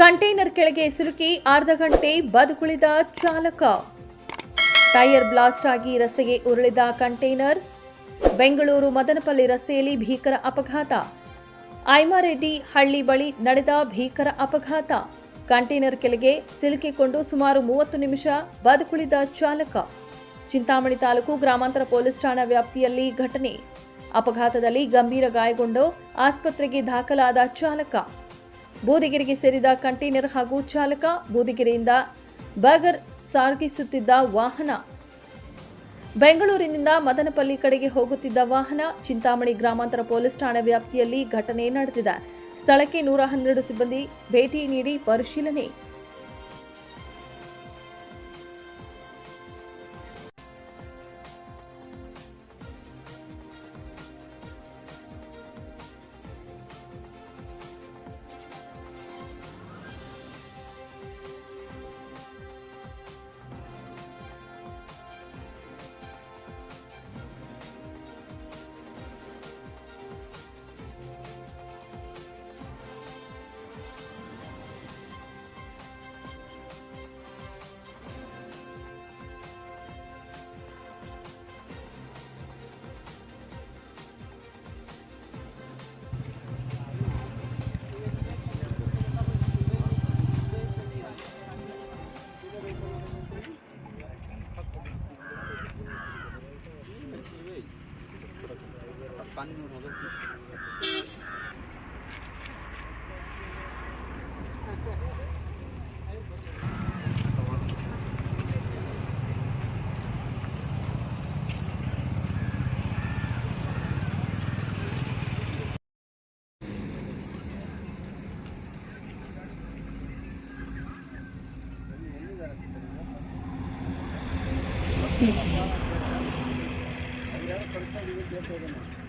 Container ಕೆಳಗೆ ಸಿಲುಕಿ ಅರ್ಧ ಗಂಟೆ ಬದುಕುಳಿದ ಚಾಲಕ. ಟೈರ್ ಬ್ಲಾಸ್ಟ್ ಆಗಿ ರಸ್ತೆಗೆ ಉರುಳಿದ ಕಂಟೈನರ್. ಬೆಂಗಳೂರು ಮದನಪಲ್ಲಿ ರಸ್ತೆಯಲ್ಲಿ ಭೀಕರ ಅಪಘಾತ. ಐಮಾರೆಡ್ಡಿ ಹಳ್ಳಿ ಬಳಿ ನಡೆದ ಭೀಕರ ಅಪಘಾತ. ಕಂಟೈನರ್ ಕೆಳಗೆ ಸಿಲುಕಿಕೊಂಡು ಸುಮಾರು ಮೂವತ್ತು ನಿಮಿಷ ಬದುಕುಳಿದ ಚಾಲಕ. ಚಿಂತಾಮಣಿ ತಾಲೂಕು ಗ್ರಾಮಾಂತರ ಪೊಲೀಸ್ ಠಾಣಾ ವ್ಯಾಪ್ತಿಯಲ್ಲಿ ಘಟನೆ. ಅಪಘಾತದಲ್ಲಿ ಗಂಭೀರ ಗಾಯಗೊಂಡು ಆಸ್ಪತ್ರೆಗೆ ದಾಖಲಾದ ಚಾಲಕ. ಬೂದಿಗೆರೆಗೆ ಸೇರಿದ ಕಂಟೈನರ್ ಹಾಗೂ ಚಾಲಕ ಬೂದಿಗಿರಿಯಿಂದ ಬಗರ್ ಸಾಗಿಸುತ್ತಿದ್ದ ವಾಹನ. ಬೆಂಗಳೂರಿನಿಂದ ಮದನಪಲ್ಲಿ ಕಡೆಗೆ ಹೋಗುತ್ತಿದ್ದ ವಾಹನ ಚಿಂತಾಮಣಿ ಗ್ರಾಮಾಂತರ ಪೊಲೀಸ್ ಠಾಣೆ ವ್ಯಾಪ್ತಿಯಲ್ಲಿ ಘಟನೆ ನಡೆದಿದೆ. ಸ್ಥಳಕ್ಕೆ ನೂರ ಹನ್ನೆರಡು ಸಿಬ್ಬಂದಿ ಭೇಟಿ ನೀಡಿ ಪರಿಶೀಲನೆ पाणी देऊन Thank you.